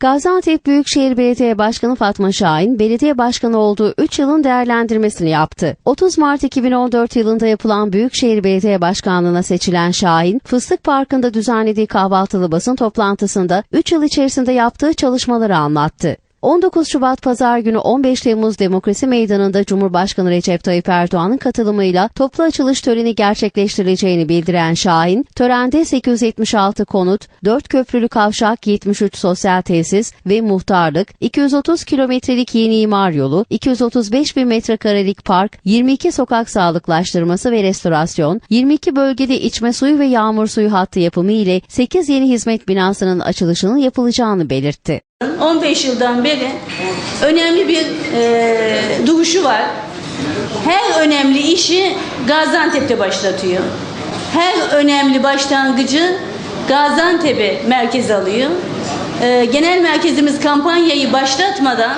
Gaziantep Büyükşehir Belediye Başkanı Fatma Şahin, belediye başkanı olduğu 3 yılın değerlendirmesini yaptı. 30 Mart 2014 yılında yapılan Büyükşehir Belediye Başkanlığı'na seçilen Şahin, Fıstık Parkı'nda düzenlediği kahvaltılı basın toplantısında 3 yıl içerisinde yaptığı çalışmaları anlattı. 19 Şubat Pazar günü 15 Temmuz Demokrasi Meydanı'nda Cumhurbaşkanı Recep Tayyip Erdoğan'ın katılımıyla toplu açılış töreni gerçekleştirileceğini bildiren Şahin, törende 876 konut, 4 köprülü kavşak, 73 sosyal tesis ve muhtarlık, 230 kilometrelik yeni imar yolu, 235 bin metrekarelik park, 22 sokak sağlıklaştırması ve restorasyon, 22 bölgede içme suyu ve yağmur suyu hattı yapımı ile 8 yeni hizmet binasının açılışının yapılacağını belirtti. 15 yıldan beri önemli bir e, duruşu var. Her önemli işi Gaziantep'te başlatıyor. Her önemli başlangıcı Gaziantep'e merkez alıyor. E, genel merkezimiz kampanyayı başlatmadan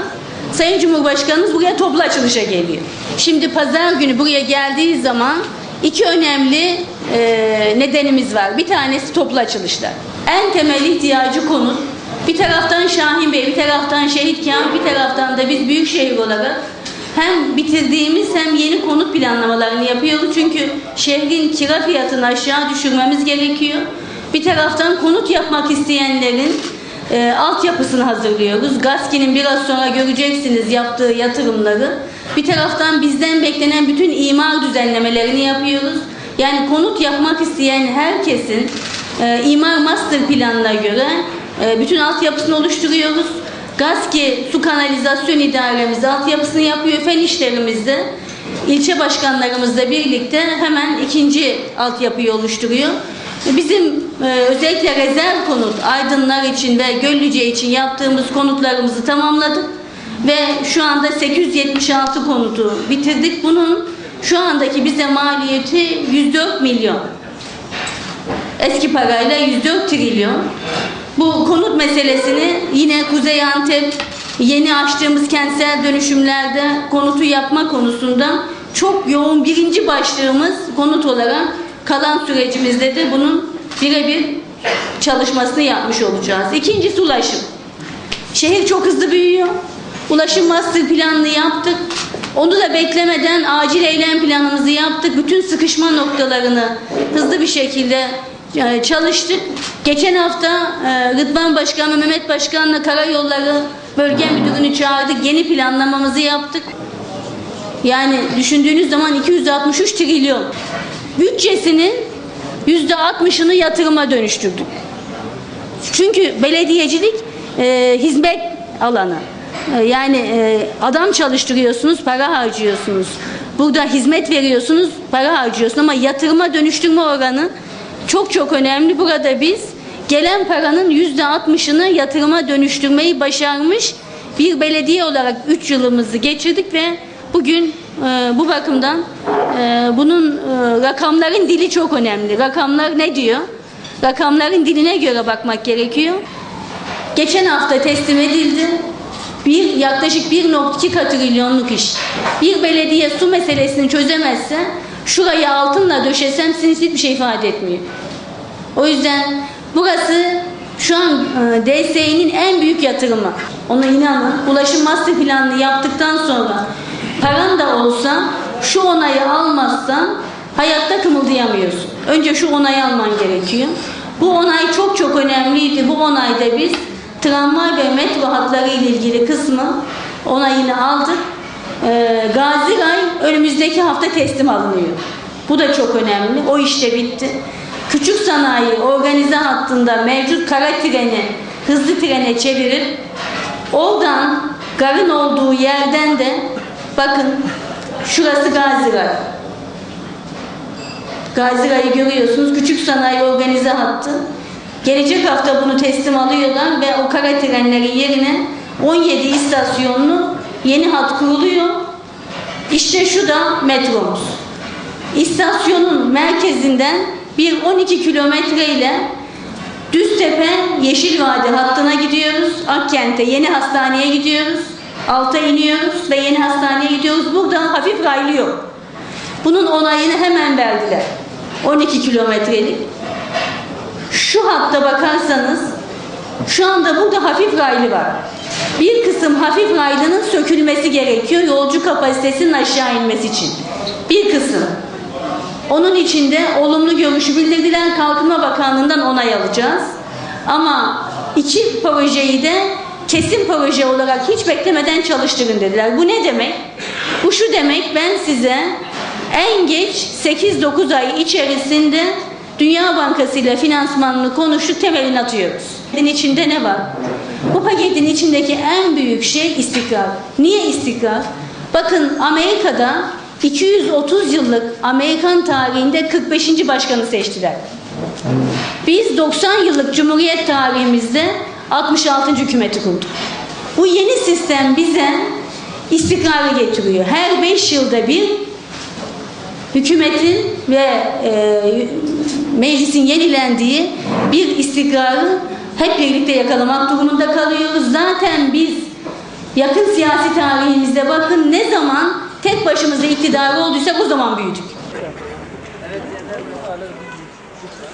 Sayın Cumhurbaşkanımız buraya toplu açılışa geliyor. Şimdi pazar günü buraya geldiği zaman iki önemli e, nedenimiz var. Bir tanesi toplu açılışlar. En temel ihtiyacı konut. Bir taraftan Şahin Bey, bir taraftan Şehit Kamil, bir taraftan da biz büyükşehir olarak hem bitirdiğimiz hem yeni konut planlamalarını yapıyoruz. Çünkü şehrin kira fiyatını aşağı düşürmemiz gerekiyor. Bir taraftan konut yapmak isteyenlerin e, altyapısını hazırlıyoruz. GASKİ'nin biraz sonra göreceksiniz yaptığı yatırımları. Bir taraftan bizden beklenen bütün imar düzenlemelerini yapıyoruz. Yani konut yapmak isteyen herkesin e, imar master planına göre e, bütün altyapısını oluşturuyoruz. GASKİ su kanalizasyon idaremiz altyapısını yapıyor. Fen işlerimizde ilçe başkanlarımızla birlikte hemen ikinci altyapıyı oluşturuyor. Bizim e, özellikle rezerv konut Aydınlar için ve Göllüce için yaptığımız konutlarımızı tamamladık ve şu anda 876 konutu bitirdik. Bunun şu andaki bize maliyeti 104 milyon. Eski parayla 104 trilyon. Bu konut meselesini yine Kuzey Antep yeni açtığımız kentsel dönüşümlerde konutu yapma konusunda çok yoğun birinci başlığımız konut olarak kalan sürecimizde de bunun birebir çalışmasını yapmış olacağız. İkincisi ulaşım. Şehir çok hızlı büyüyor. Ulaşım master planını yaptık. Onu da beklemeden acil eylem planımızı yaptık. Bütün sıkışma noktalarını hızlı bir şekilde e, çalıştık. Geçen hafta e, Rıdvan Başkan ve Mehmet Başkan'la Karayolları Bölge Müdürünü çağırdık. Yeni planlamamızı yaptık. Yani düşündüğünüz zaman 263 trilyon. Bütçesinin yüzde 60'ını yatırıma dönüştürdük. Çünkü belediyecilik e, hizmet alanı. E, yani e, adam çalıştırıyorsunuz, para harcıyorsunuz. Burada hizmet veriyorsunuz, para harcıyorsunuz ama yatırıma dönüştürme oranı çok çok önemli. Burada biz gelen paranın yüzde altmışını yatırıma dönüştürmeyi başarmış bir belediye olarak 3 yılımızı geçirdik ve bugün e, bu bakımdan e, bunun e, rakamların dili çok önemli. Rakamlar ne diyor? Rakamların diline göre bakmak gerekiyor. Geçen hafta teslim edildi. Bir yaklaşık 1.2 trilyonluk iş. Bir belediye su meselesini çözemezse şurayı altınla döşesem sizin hiçbir şey ifade etmiyor. O yüzden burası şu an e, DSE'nin en büyük yatırımı. Ona inanın. Ulaşım master planını yaptıktan sonra paran da olsa şu onayı almazsan hayatta kımıldayamıyorsun. Önce şu onayı alman gerekiyor. Bu onay çok çok önemliydi. Bu onayda biz tramvay ve metro hatları ile ilgili kısmı onayını aldık. Ee, Gaziray önümüzdeki hafta teslim alınıyor. Bu da çok önemli. O işte bitti. Küçük sanayi organize hattında mevcut kara treni hızlı trene çevirip oradan garın olduğu yerden de bakın şurası Gaziray. Gaziray'ı görüyorsunuz. Küçük sanayi organize hattı. Gelecek hafta bunu teslim alıyorlar ve o kara trenlerin yerine 17 istasyonlu yeni hat kuruluyor. İşte şu da metromuz. İstasyonun merkezinden bir 12 kilometre ile Düztepe Yeşil Vadi hattına gidiyoruz. Akkent'e yeni hastaneye gidiyoruz. Alta iniyoruz ve yeni hastaneye gidiyoruz. Burada hafif raylı yok. Bunun onayını hemen verdiler. 12 kilometrelik. Şu hatta bakarsanız Şu anda burada hafif raylı var. Bir kısım hafif raylının sökülmesi gerekiyor yolcu kapasitesinin aşağı inmesi için. Bir kısım. Onun içinde olumlu görüşü bildirdiler. Kalkınma Bakanlığı'ndan onay alacağız. Ama iki projeyi de kesin proje olarak hiç beklemeden çalıştırın dediler. Bu ne demek? Bu şu demek ben size en geç 8-9 ay içerisinde Dünya Bankası ile finansmanını konuştuk temelini atıyoruz. Paketin içinde ne var? Bu paketin içindeki en büyük şey istikrar. Niye istikrar? Bakın Amerika'da 230 yıllık Amerikan tarihinde 45. başkanı seçtiler. Biz 90 yıllık Cumhuriyet tarihimizde 66. hükümeti kurduk. Bu yeni sistem bize istikrarı getiriyor. Her 5 yılda bir hükümetin ve e, meclisin yenilendiği bir istikrarı hep birlikte yakalamak durumunda kalıyoruz. Zaten biz yakın siyasi tarihimizde bakın ne zaman tek başımıza iktidarı olduysak o zaman büyüdük.